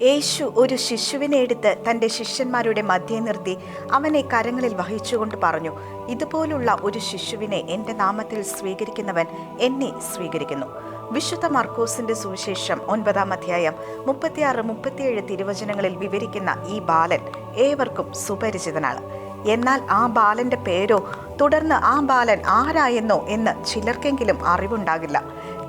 യേശു ഒരു ശിശുവിനെ എടുത്ത് തന്റെ ശിഷ്യന്മാരുടെ മധ്യേ നിർത്തി അവനെ കരങ്ങളിൽ വഹിച്ചുകൊണ്ട് പറഞ്ഞു ഇതുപോലുള്ള ഒരു ശിശുവിനെ എന്റെ നാമത്തിൽ സ്വീകരിക്കുന്നവൻ എന്നെ സ്വീകരിക്കുന്നു. വിശുദ്ധ മർക്കോസിന്റെ സുവിശേഷം ഒൻപതാം അധ്യായം മുപ്പത്തിയാറ് മുപ്പത്തിയേഴ് തിരുവചനങ്ങളിൽ വിവരിക്കുന്ന ഈ ബാലൻ ഏവർക്കും സുപരിചിതനാണ്. എന്നാൽ ആ ബാലന്റെ പേരോ തുടർന്ന് ആ ബാലൻ ആരായെന്നോ എന്ന് ചിലർക്കെങ്കിലും അറിവുണ്ടാകില്ല.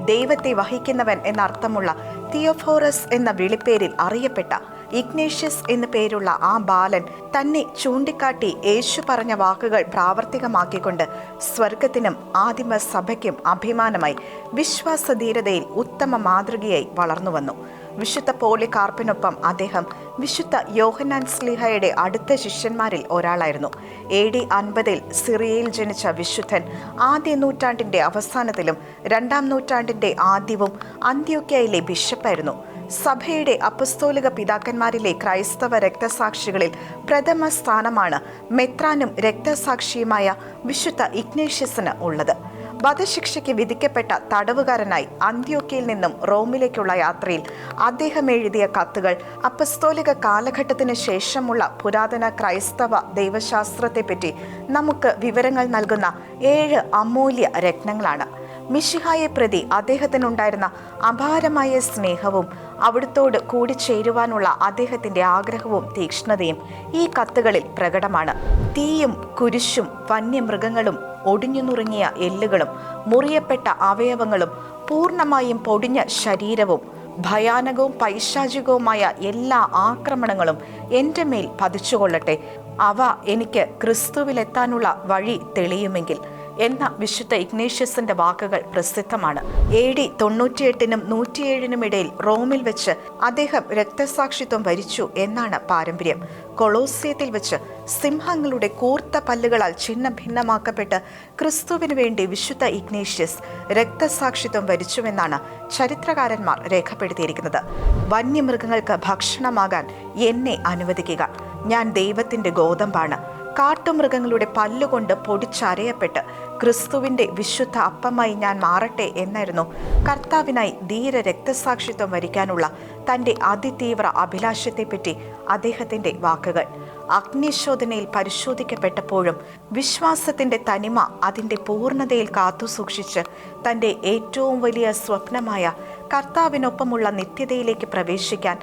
ദൈവത്തെ വഹിക്കുന്നവൻ എന്നർത്ഥമുള്ള തിയോഫോറസ് എന്ന വിളിപ്പേരിൽ അറിയപ്പെട്ട ഇഗ്നേഷ്യസ് എന്നു പേരുള്ള ആ ബാലൻ തന്നെ ചൂണ്ടിക്കാട്ടി യേശു പറഞ്ഞ വാക്കുകൾ പ്രാവർത്തികമാക്കിക്കൊണ്ട് സ്വർഗത്തിനും ആദിമ സഭയ്ക്കും അഭിമാനമായി വിശ്വാസധീരതയിൽ ഉത്തമ മാതൃകയായി വളർന്നു വന്നു വിശുദ്ധ പോളികാർപ്പിനൊപ്പം അദ്ദേഹം വിശുദ്ധ യോഹനാൻ സ്ലിഹയുടെ അടുത്ത ശിഷ്യന്മാരിൽ ഒരാളായിരുന്നു. എ ഡി അൻപതിൽ സിറിയയിൽ ജനിച്ച വിശുദ്ധൻ ആദ്യ നൂറ്റാണ്ടിന്റെ അവസാനത്തിലും രണ്ടാം നൂറ്റാണ്ടിന്റെ ആദ്യവും അന്ത്യോക്യയിലെ ബിഷപ്പായിരുന്നു. സഭയുടെ അപ്പസ്തോലിക പിതാക്കന്മാരിലെ ക്രൈസ്തവ രക്തസാക്ഷികളിൽ പ്രഥമ സ്ഥാനമാണ് മെത്രാനും രക്തസാക്ഷിയുമായ വിശുദ്ധ ഇഗ്നേഷ്യസിന് ഉള്ളത്. വധശിക്ഷയ്ക്ക് വിധിക്കപ്പെട്ട തടവുകാരനായി അന്ത്യോക്കയിൽ നിന്നും റോമിലേക്കുള്ള യാത്രയിൽ അദ്ദേഹം എഴുതിയ കത്തുകൾ അപ്പസ്തോലിക കാലഘട്ടത്തിന് ശേഷമുള്ള പുരാതന ക്രൈസ്തവ ദൈവശാസ്ത്രത്തെപ്പറ്റി നമുക്ക് വിവരങ്ങൾ നൽകുന്ന ഏഴ് അമൂല്യ രത്നങ്ങളാണ്. മിഷിഹായെ പ്രതി അദ്ദേഹത്തിനുണ്ടായിരുന്ന അപാരമായ സ്നേഹവും അവിടുത്തോട് കൂടിച്ചേരുവാനുള്ള അദ്ദേഹത്തിന്റെ ആഗ്രഹവും തീക്ഷ്ണതയും ഈ കത്തുകളിൽ പ്രകടമാണ്. തീയും കുരിശും വന്യമൃഗങ്ങളും ഒടിഞ്ഞു നുറുങ്ങിയ എല്ലുകളും മുറിയപ്പെട്ട അവയവങ്ങളും പൂർണമായും പൊടിഞ്ഞ ശരീരവും ഭയാനകവും പൈശാചികവുമായ എല്ലാ ആക്രമണങ്ങളും എന്റെ മേൽ പതിച്ചുകൊള്ളട്ടെ. അവ എനിക്ക് ക്രിസ്തുവിലെത്താനുള്ള വഴി തെളിയുമെങ്കിൽ എന്ന വിശുദ്ധ ഇഗ്നേഷ്യസിന്റെ വാക്കുകൾ പ്രസിദ്ധമാണ്. എ ഡി തൊണ്ണൂറ്റിയെട്ടിനും നൂറ്റിയേഴിനും ഇടയിൽ റോമിൽ വെച്ച് അദ്ദേഹം രക്തസാക്ഷിത്വം വരിച്ചു എന്നാണ് പാരമ്പര്യം. കൊളോസിയത്തിൽ വെച്ച് സിംഹങ്ങളുടെ കൂർത്ത പല്ലുകളാൽ ചിഹ്ന ഭിന്നമാക്കപ്പെട്ട് ക്രിസ്തുവിന് വേണ്ടി വിശുദ്ധ ഇഗ്നേഷ്യസ് രക്തസാക്ഷിത്വം വരിച്ചുവെന്നാണ് ചരിത്രകാരന്മാർ രേഖപ്പെടുത്തിയിരിക്കുന്നത്. വന്യമൃഗങ്ങൾക്ക് ഭക്ഷണമാകാൻ എന്നെ അനുവദിക്കുക. ഞാൻ ദൈവത്തിന്റെ ഗോതമ്പാണ്. കാട്ടുമൃഗങ്ങളുടെ പല്ലുകൊണ്ട് പൊടിച്ചരയപ്പെട്ട് ക്രിസ്തുവിന്റെ വിശുദ്ധ അപ്പമായി ഞാൻ മാറട്ടെ എന്നായിരുന്നു. കർത്താവിനായി ധീര രക്തസാക്ഷിത്വം വരിക്കാനുള്ള തന്റെ അതിതീവ്ര അഭിലാഷത്തെപ്പറ്റി അദ്ദേഹത്തിന്റെ വാക്കുകൾ. അഗ്നിശോധനയിൽ പരിശോധിക്കപ്പെട്ടപ്പോഴും വിശ്വാസത്തിന്റെ തനിമ അതിന്റെ പൂർണതയിൽ കാത്തുസൂക്ഷിച്ച് തന്റെ ഏറ്റവും വലിയ സ്വപ്നമായ കർത്താവിനൊപ്പമുള്ള നിത്യതയിലേക്ക് പ്രവേശിക്കാൻ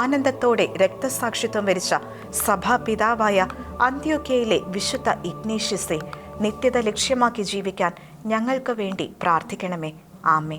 ആനന്ദത്തോടെ രക്തസാക്ഷിത്വം വരിച്ച സഭാപിതാവായ അന്ത്യോക്കയിലെ വിശുദ്ധ ഇഗ്നേഷ്യസെ നിത്യത ലക്ഷ്യമാക്കി ജീവിക്കാൻ ഞങ്ങൾക്ക് വേണ്ടി പ്രാർത്ഥിക്കണമേ. ആമേ